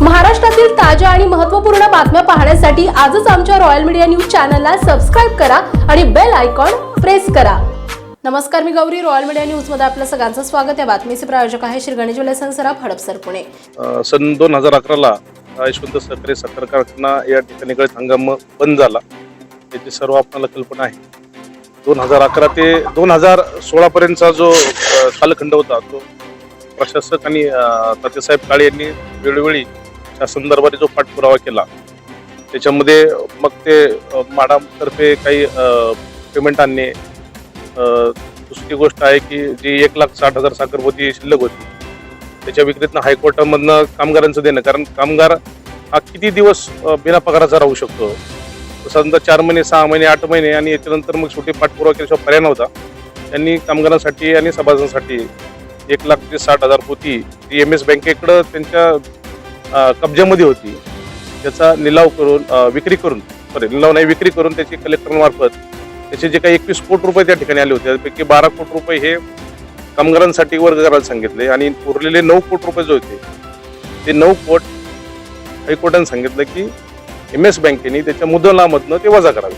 महाराष्ट्रातील ताज्या आणि महत्त्वपूर्ण बातम्या पाहण्यासाठी आजच आमच्या रॉयल मीडिया न्यूज चॅनलला सबस्क्राईब करा आणि बेल आयकॉन प्रेस करा. नमस्कार मी गौरी. रॉयल मीडिया न्यूजमध्ये आपलं सगळ्यांचं स्वागत आहे. बातमीचे प्रायोजक आहे श्री गणेश ज्वेलर्स सराफ हडपसर पुणे. सन दोन हजार अकराला यशवंत सहकारी साखर कारखाना या ठिकाणी गळत हंगाम बंद झाला. याची सर्व आपल्याला कल्पना आहे. दोन हजार अकरा ते दोन हजार सोळा पर्यंतचा जो कालखंड होता तो प्रशासक आणि अ, तात्यासाहेब काळे यांनी वेळोवेळी त्या संदर्भात जो पाठपुरावा केला त्याच्यामध्ये मग ते माडातर्फे काही पेमेंट आणणे दुसरी गोष्ट आहे की जी एक लाख साठ हजार साखर होती शिल्लक होती त्याच्या विक्रीतनं हायकोर्टामधनं कामगारांचं देणं कारण कामगार हा किती दिवस बिना पगाराचा राहू शकतो? साधारणतः चार महिने सहा महिने आठ महिने आणि याच्यानंतर मग शेवटी पाठपुरावा केल्याशिवाय पर्याय नव्हता. त्यांनी कामगारांसाठी आणि सभासदांसाठी एक लाख ते साठ हजार पोती ती एम एस बँकेकडं त्यांच्या कब्ज्यामध्ये होती. त्याचा निलाव करून विक्री करून सॉरी निलाव नाही विक्री करून त्याची कलेक्टरमार्फत त्याचे जे काही एकवीस कोटी रुपये त्या ठिकाणी आले होते. त्यापैकी बारा कोटी रुपये हे कामगारांसाठी वर्ग करायला सांगितले आणि उरलेले नऊ कोटी रुपये जे होते ते नऊ कोट हायकोर्टाने सांगितलं की एम एस बँकेने त्याच्या मुदलामधनं ते वजा करावे.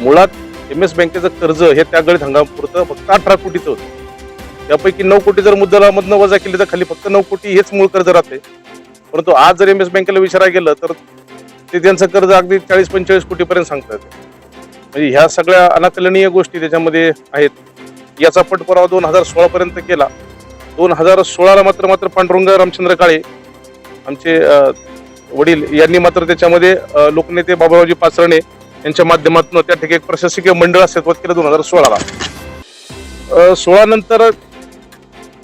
मुळात एम एस बँकेचं कर्ज हे त्या गळीत हंगामापुरतं फक्त अठरा कोटीचं होतं. त्यापैकी नऊ कोटी जर मुद्दलामधनं वजा केली तर खाली फक्त नऊ कोटी हेच मूळ कर्ज राहते. परंतु आज जर एम एस बँकेला विचारायला गेलं तर ते त्यांचं कर्ज अगदी चाळीस पंचेचाळीस कोटीपर्यंत सांगतात. म्हणजे ह्या सगळ्या अनाकलनीय गोष्टी त्याच्यामध्ये आहेत. याचा पटपुरावा दोन हजार सोळापर्यंत केला. दोन हजार सोळाला मात्र मात्र पांडुरंग रामचंद्र काळे आमचे वडील यांनी मात्र त्याच्यामध्ये लोकनेते बाबुरावजी पाचरणे यांच्या माध्यमातून त्या ठिकाणी एक प्रशासकीय मंडळ अस्तित्वात केलं दोन हजार सोळाला. सोळानंतर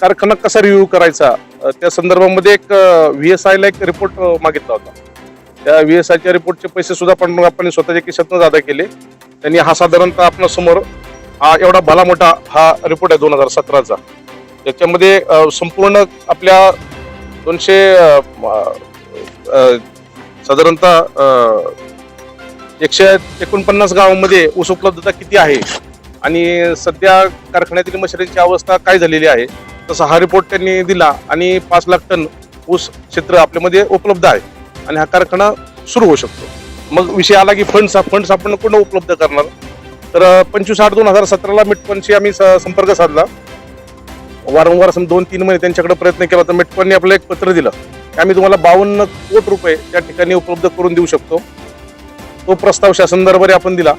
कारखाना कसा रिव्ह्यू करायचा? त्या संदर्भामध्ये एक व्ही एस आयला एक रिपोर्ट मागितला होता. त्या व्ही एस आयच्या रिपोर्टचे पैसे सुद्धा पण आपण स्वतःच्या खिशातनं अदा केले. त्यांनी हा साधारणतः आपल्यासमोर हा एवढा भला मोठा हा रिपोर्ट आहे दोन हजार सतराचा. त्याच्यामध्ये संपूर्ण आपल्या दोनशे साधारणतः एकशे एकोणपन्नास गावांमध्ये ऊस उपलब्धता किती आहे? आणि सध्या कारखान्यातील मशिनरीची अवस्था काय झालेली आहे? तसा हा रिपोर्ट त्यांनी दिला आणि पाच लाख टन ऊस क्षेत्र आपल्यामध्ये उपलब्ध आहे. आणि हा कारखाना सुरू होऊ शकतो. मग विषय आला की फंड्स फंड्स आपण कोण उपलब्ध करणार? तर पंचवीस आठ दोन हजार सतराला मिटपनशी आम्ही स- संपर्क साधला. वारंवार सम दोन तीन महिने त्यांच्याकडे प्रयत्न केला तर मिटफंडने आपलं एक पत्र दिलं की आम्ही तुम्हाला बावन्न कोटी रुपये त्या ठिकाणी उपलब्ध करून देऊ शकतो. तो प्रस्ताव शासन दरबारी आपण दिला.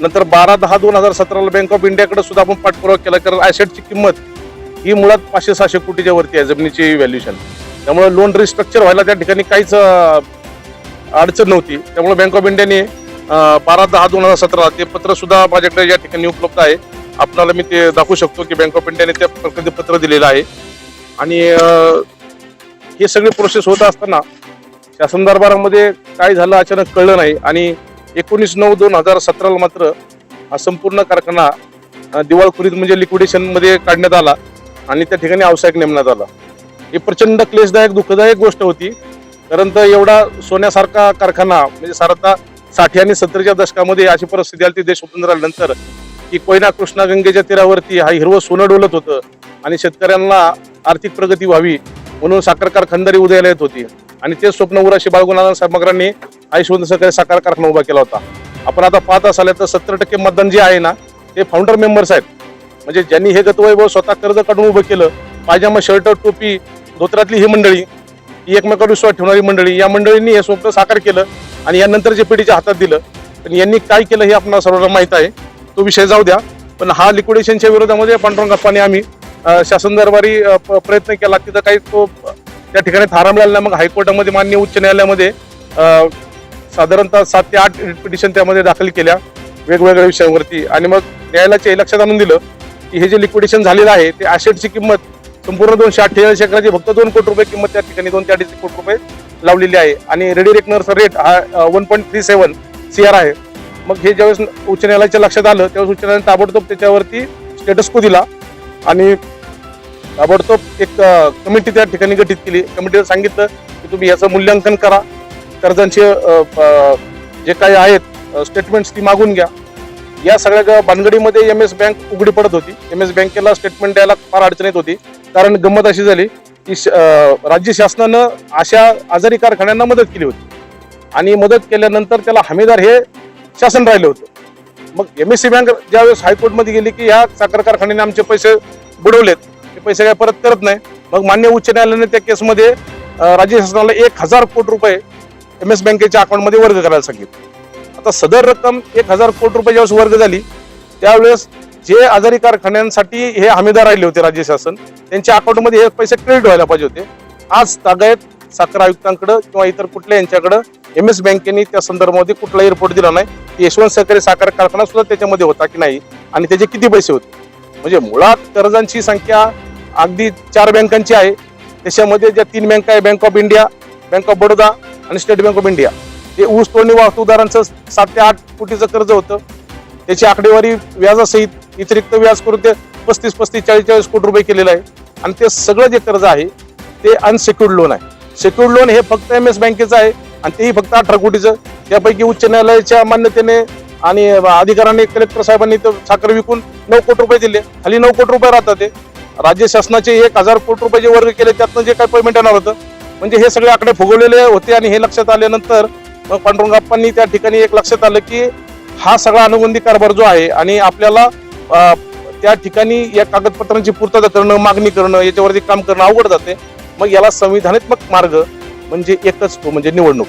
नंतर बारा दहा दोन हजार सतराला बँक ऑफ इंडियाकडे सुद्धा आपण पाठपुरावा केला कारण ॲसेटची किंमत ही मुळात पाचशे सहाशे कोटीच्या वरती आहे जमिनीची व्हॅल्युएशन त्यामुळे लोन रिस्ट्रक्चर व्हायला त्या ठिकाणी काहीच अडचण नव्हती. त्यामुळे बँक ऑफ इंडियाने बारा दहा दोन हजार सतरा ते पत्र सुद्धा माझ्याकडे या ठिकाणी उपलब्ध आहे. आपल्याला मी ते दाखवू शकतो की बँक ऑफ इंडियाने त्या प्रकारचे पत्र दिलेलं आहे. आणि हे सगळे प्रोसेस होत असताना शासन दरबारामध्ये काय झालं अचानक कळलं नाही. आणि एकोणीस नऊ दोन हजार सतराला मात्र हा संपूर्ण कारखाना दिवाळखोरीत म्हणजे लिक्विडेशनमध्ये काढण्यात आला. आणि त्या ठिकाणी आवश्यक नेमण्यात आला. ही प्रचंड क्लेशदायक दुःखदायक गोष्ट होती. कारण तर एवढा सोन्यासारखा कारखाना म्हणजे साधारणतः साठी आणि सत्तरच्या दशकामध्ये अशी परिस्थिती आली ती देश स्वतंत्र झाल्यानंतर की कोयना कृष्णा गंगेच्या तीरावरती हा हिरवं सोनं डोलत होतं आणि शेतकऱ्यांना आर्थिक प्रगती व्हावी म्हणून साखर कारखानदारी उदयाला येत होती. आणि ते स्वप्न उराशी बाळगुनाथ सामग्रांनी आयुष्यवंत सहकारी साखर कारखाना उभा केला होता. आपण आता पाहत असाल तर सत्तर टक्के मतदान जे आहे ना ते फाउंडर मेंबर्स आहेत. म्हणजे ज्यांनी हे गतवैभव स्वतः कर्ज काढून उभं केलं पायजामा शर्ट टोपी धोत्रातली ही मंडळी ही एकमेकावर विश्वास ठेवणारी मंडळी या मंडळींनी हे स्वप्न साकार केलं आणि यानंतर जे पिढीच्या हातात दिलं. पण यांनी काय केलं हे आपल्याला सर्वांना माहीत आहे. तो विषय जाऊ द्या. पण हा लिक्विडेशनच्या विरोधामध्ये पांडुरंगाप्पाने आम्ही शासन दरबारी प- प्रयत्न केला तिथं काही तो त्या ठिकाणी थांबलेला नाही मग हायकोर्टामध्ये मान्य उच्च न्यायालयामध्ये साधारणतः सात ते आठ पिटिशन त्यामध्ये दाखल केल्या वेगवेगळ्या विषयांवरती. आणि मग न्यायालयाच्या हे लक्षात आणून दिलं की हे जे लिक्विडेशन झालेलं आहे ते ॲसेटची किंमत संपूर्ण दोनशे अठ्ठेचाळीस एकराची फक्त दोन कोटी रुपये किंमत त्या ठिकाणी दोन ते अडीच कोटी रुपये लावलेली आहे. आणि रेडी रेकनरचा रेट हा one point three seven C R आहे. मग हे ज्यावेळेस उच्च न्यायालयाच्या लक्षात आलं त्यावेळेस उच्च न्यायालयाने ताबडतोब त्याच्यावरती स्टेटस को दिला आणि ताबडतोब एक कमिटी त्या ठिकाणी गठीत केली. कमिटीने सांगितलं की तुम्ही याचं मूल्यांकन करा. कर्जांचे जे काही आहेत स्टेटमेंट्स ती मागून घ्या. या सगळ्या भानगडीमध्ये एम एस बँक उघडी पडत होती. एम एस बँकेला स्टेटमेंट द्यायला फार अडचण येत होती. कारण गंमत अशी झाली की श- राज्य शासनानं अशा आजारी कारखान्यांना मदत केली होती. आणि मदत केल्यानंतर त्याला हमीदार हे शासन राहिलं होतं. मग एम एस सी बँक ज्यावेळेस हायकोर्टमध्ये गेली की ह्या साखर कारखान्याने आमचे पैसे बुडवलेत. ते पैसे काय परत करत नाही. मग मान्य उच्च न्यायालयाने त्या केसमध्ये राज्य शासनाला एक हजार कोटी रुपये एम एस बँकेच्या अकाउंटमध्ये वर्ग करायला सांगितलं. आता सदर रक्कम एक हजार कोटी रुपये ज्यावेळेस वर्ग झाली. त्यावेळेस जे आजारी कारखान्यांसाठी हे हमीदार राहिले होते राज्य शासन त्यांच्या अकाउंटमध्ये हे पैसे क्रेडिट व्हायला पाहिजे होते. आज तागायत साखर आयुक्तांकडे किंवा इतर कुठल्या यांच्याकडे एम एस बँकेने त्या संदर्भामध्ये कुठलाही रिपोर्ट दिला नाही. यशवंत सहकारी साखर कारखाना सुद्धा त्याच्यामध्ये होता की नाही आणि त्याचे किती पैसे होते? म्हणजे मुळात कर्जांची संख्या अगदी चार बँकांची आहे. त्याच्यामध्ये ज्या तीन बँका आहे bank of India bank of Baroda आणि स्टेट बँक ऑफ इंडिया ते ऊस तोडणी वाहतूकदारांचं सात ते आठ कोटीचं कर्ज होतं. त्याची आकडेवारी व्याजासहित व्यतिरिक्त व्याज करून ते पस्तीस पस्तीस चाळीस चाळीस कोटी रुपये केलेलं आहे. आणि ते सगळं जे कर्ज आहे ते अनसेक्युर्ड लोन आहे. सेक्युर्ड लोन हे फक्त एम एस बँकेचं आहे आणि तेही फक्त अठरा कोटीचं. त्यापैकी उच्च न्यायालयाच्या मान्यतेने आणि अधिकाऱ्यांनी कलेक्टर साहेबांनी तर साखर विकून नऊ कोटी रुपये दिले. खाली नऊ कोटी रुपये राहतात ते. राज्य शासनाचे एक हजार कोटी रुपये जे वर्ग केले त्यातनं जे काही पेमेंट येणार होतं म्हणजे हे सगळे आकडे फुगवलेले होते आणि हे लक्षात आल्यानंतर मग पांडुरंगाप्पांनी त्या ठिकाणी एक लक्षात आलं की हा सगळा अनुबंधी कारभार जो आहे आणि आपल्याला त्या ठिकाणी या कागदपत्रांची पूर्तता करणं मागणी करणं याच्यावरती काम करणं अवघड जाते. मग याला संविधानात्मक मार्ग म्हणजे एकच तो म्हणजे निवडणूक.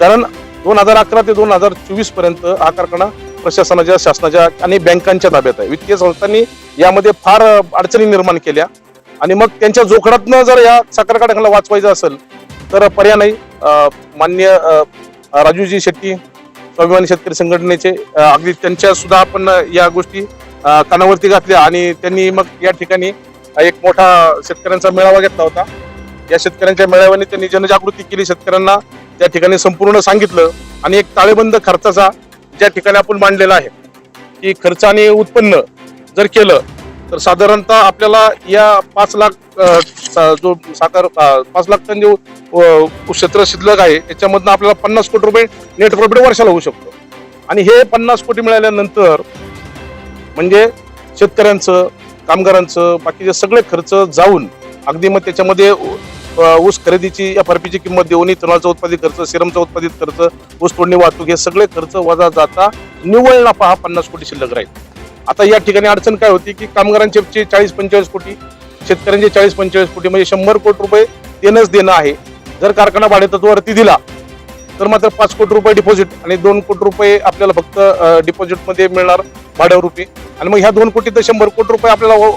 कारण दोन हजार अकरा ते दोन हजार चोवीसपर्यंत हा कारखाना प्रशासनाच्या शासनाच्या आणि बँकांच्या ताब्यात आहे. वित्तीय संस्थांनी यामध्ये फार अडचणी निर्माण केल्या. आणि मग त्यांच्या जोखडातनं जर या साखर कारखान्याला वाचवायचं असेल तर पर्याय नाही. मान्य राजूजी शेट्टी स्वाभिमानी शेतकरी संघटनेचे अगदी त्यांच्या सुद्धा आपण या गोष्टी कानावरती घातल्या आणि त्यांनी मग या ठिकाणी एक मोठा शेतकऱ्यांचा मेळावा घेतला होता. या शेतकऱ्यांच्या मेळाव्याने त्यांनी जनजागृती केली शेतकऱ्यांना त्या ठिकाणी संपूर्ण सांगितलं आणि एक ताळेबंद खर्चाचा ज्या ठिकाणी आपण मांडलेला आहे की खर्च आणि उत्पन्न जर केलं तर साधारणतः आपल्याला या पाच लाख जो साखर पाच लाख टन जे क्षेत्र शिल्लक आहे त्याच्यामधनं आपल्याला पन्नास कोटी रुपये नेट प्रॉफिट वर्षाला होऊ शकतो. आणि हे पन्नास कोटी मिळाल्यानंतर म्हणजे शेतकऱ्यांचं कामगारांचं बाकीचे सगळे खर्च जाऊन अगदी मग त्याच्यामध्ये ऊस खरेदीची एफ आर पीची किंमत देऊन इथेनॉलचा उत्पादित खर्च सिरमचा उत्पादित खर्च ऊस तोडणी वाहतूक हे सगळे खर्च वजा जाता निव्वळ नफा हा पन्नास कोटी शिल्लक राहील. आता या ठिकाणी अडचण काय होती की कामगारांचे चाळीस पंचेचाळीस कोटी शेतकऱ्यांचे चाळीस पंचेचाळीस कोटी म्हणजे शंभर कोटी रुपये देणंच देणं आहे. जर कारखाना भाडेतत्वावरती दिला तर मात्र पाच कोटी रुपये डिपॉझिट आणि दोन कोटी रुपये आपल्याला फक्त डिपॉझिटमध्ये मिळणार भाड्यारूपी आणि मग ह्या दोन कोटी तर शंभर कोटी रुपये आपल्याला व-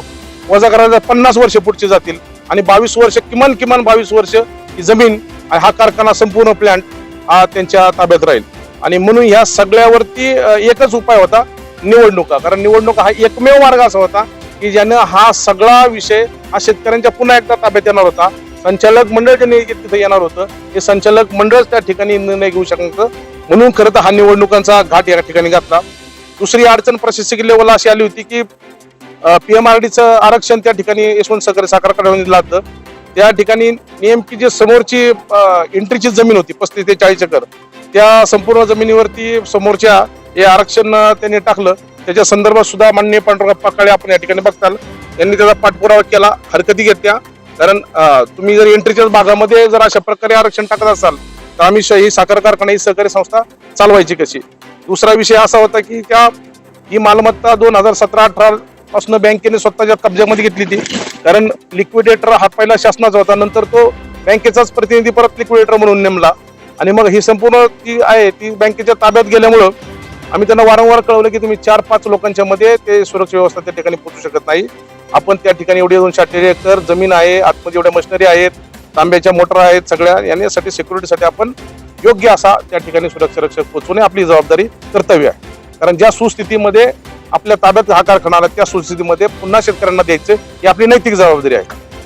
वजा करायला पन्नास वर्ष पुढचे जातील. आणि बावीस वर्ष किमान किमान बावीस वर्ष ही जमीन आणि हा कारखाना संपूर्ण प्लॅन्ट हा त्यांच्या ताब्यात राहील. आणि म्हणून ह्या सगळ्यावरती एकच उपाय होता निवडणुका. कारण निवडणुका हा एकमेव मार्ग असा होता की ज्यानं हा सगळा विषय हा शेतकऱ्यांच्या पुन्हा एकदा ताब्यात येणार होता. संचालक मंडळ जे नियोजित तिथे येणार होतं हे संचालक मंडळ त्या ठिकाणी निर्णय घेऊ शकत म्हणून खरं तर हा निवडणुकांचा घाट या ठिकाणी घातला. दुसरी अडचण प्रशासकीय लेवलला अशी आली होती की पीएमआरडीचं आरक्षण त्या ठिकाणी यशवंत सहकारी साखर कारखान्याने दिलं होतं त्या ठिकाणी नेमकी जी समोरची एंट्रीची जमीन होती पस्तीस ते चाळीस एकर त्या संपूर्ण जमिनीवरती समोरच्या हे आरक्षण त्यांनी टाकलं. त्याच्या संदर्भात सुद्धा माननीय पांडुरंग काळे आपण या ठिकाणी बघताल. यांनी त्याचा पाठपुरावा केला हरकती घेतल्या. कारण तुम्ही जर एंट्रीच्या भागामध्ये जर अशा प्रकारे आरक्षण टाकत असाल तर आम्ही ही साखर कारखाना ही सहकारी संस्था चालवायची कशी? दुसरा विषय असा होता की त्या ही मालमत्ता दोन हजार सतरा अठरा पासून बँकेने स्वतःच्या कब्जामध्ये घेतली ती. कारण लिक्विडेटर हा पहिला शासनाचा होता. नंतर तो बँकेचाच प्रतिनिधी परत लिक्विडेटर म्हणून नेमला. आणि मग ही संपूर्ण ती आहे ती बँकेच्या ताब्यात गेल्यामुळं आम्ही त्यांना वारंवार कळवलं की तुम्ही चार पाच लोकांच्या मध्ये ते सुरक्षा व्यवस्था त्या ठिकाणी पोहोचू शकत नाही. आपण त्या ठिकाणी एवढी दोनशे अठ्ठेचाळीस एकर जमीन आहे आतमध्ये एवढ्या मशिनरी आहेत तांब्याच्या मोटर आहेत सगळ्या यासाठी सिक्युरिटीसाठी आपण योग्य असा त्या ठिकाणी सुरक्षा रक्षक पोहोचवणे आपली जबाबदारी कर्तव्य आहे. कारण ज्या सुस्थितीमध्ये आपल्या ताब्यात हा कारखाना आला त्या सुस्थितीमध्ये पुन्हा शेतकऱ्यांना द्यायचं ही आपली नैतिक जबाबदारी आहे.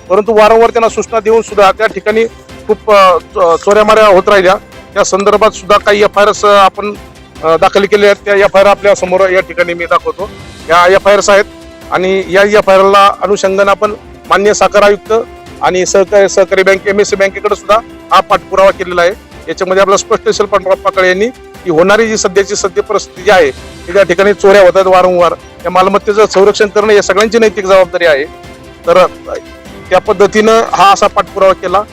परंतु वारंवार त्यांना सूचना देऊन सुद्धा त्या ठिकाणी खूप चो- चोऱ्यामाऱ्या होत राहिल्या. त्या संदर्भात सुद्धा काही एफ आय आर आपण दाखल केले आहेत. त्या एफ आय आर आपल्यासमोर या ठिकाणी मी दाखवतो. या एफ आय आर्स आहेत आणि या एफ आय आरला अनुषंगाने आपण मान्य साखर आयुक्त आणि सहकारी सहकारी बँक एम एस सी बँकेकडे सुद्धा हा पाठपुरावा केलेला आहे. याच्यामध्ये आपला स्पष्ट असेल पांडुरंग यांनी की होणारी जी सध्याची सद्य परिस्थिती जी आहे ती त्या ठिकाणी चोऱ्या होतात वारंवार. या मालमत्तेचं संरक्षण करणं या सगळ्यांची नैतिक जबाबदारी आहे. तर त्या पद्धतीनं हा असा पाठपुरावा केला.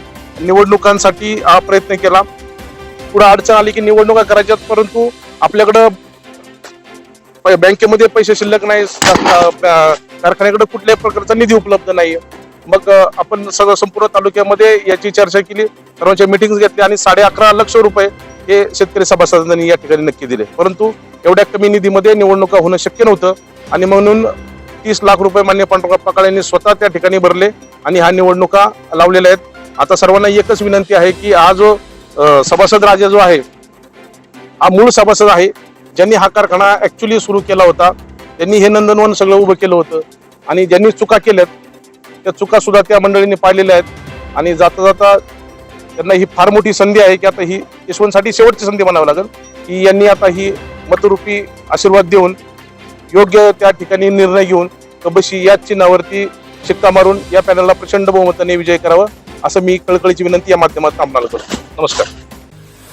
निवडणुकांसाठी हा प्रयत्न केला. पुढे अडचण आली की निवडणुका करायच्यात परंतु आपल्याकडं प- बँकेमध्ये पैसे शिल्लक नाही कारखान्याकडे कुठल्याही प्रकारचा निधी उपलब्ध नाही मग आपण सगळं संपूर्ण तालुक्यामध्ये याची चर्चा केली सर्वांच्या मिटिंग घेतल्या आणि साडे अकरा लक्ष रुपये हे शेतकरी सभासदांनी या ठिकाणी नक्की दिले. परंतु एवढ्या कमी निधीमध्ये निवडणुका होणं शक्य नव्हतं आणि म्हणून तीस लाख रुपये मान्य पांडुरंग पकाळ यांनी स्वतः त्या ठिकाणी भरले आणि ह्या निवडणुका लावलेल्या आहेत. आता सर्वांना एकच विनंती आहे की हा जो सभासद राजा जो आहे हा मूळ सभासद आहे. ज्यांनी हा कारखाना ॲक्च्युली सुरू केला होता त्यांनी हे नंदनवन सगळं उभं केलं होतं. आणि ज्यांनी चुका केल्यात त्या चुकासुद्धा त्या मंडळींनी पाहिलेल्या आहेत. आणि जाता जाता त्यांना ही फार मोठी संधी आहे की आता ही यशवंतसाठी शेवटची संधी म्हणावी लागेल की यांनी आता ही मतरूपी आशीर्वाद देऊन योग्य त्या ठिकाणी निर्णय घेऊन कबशी याच चिन्हावरती शिक्का मारून या पॅनलला प्रचंड बहुमताने विजय करावा असं मी कळकळीची विनंती या माध्यमात थांबणार करतो. नमस्कार.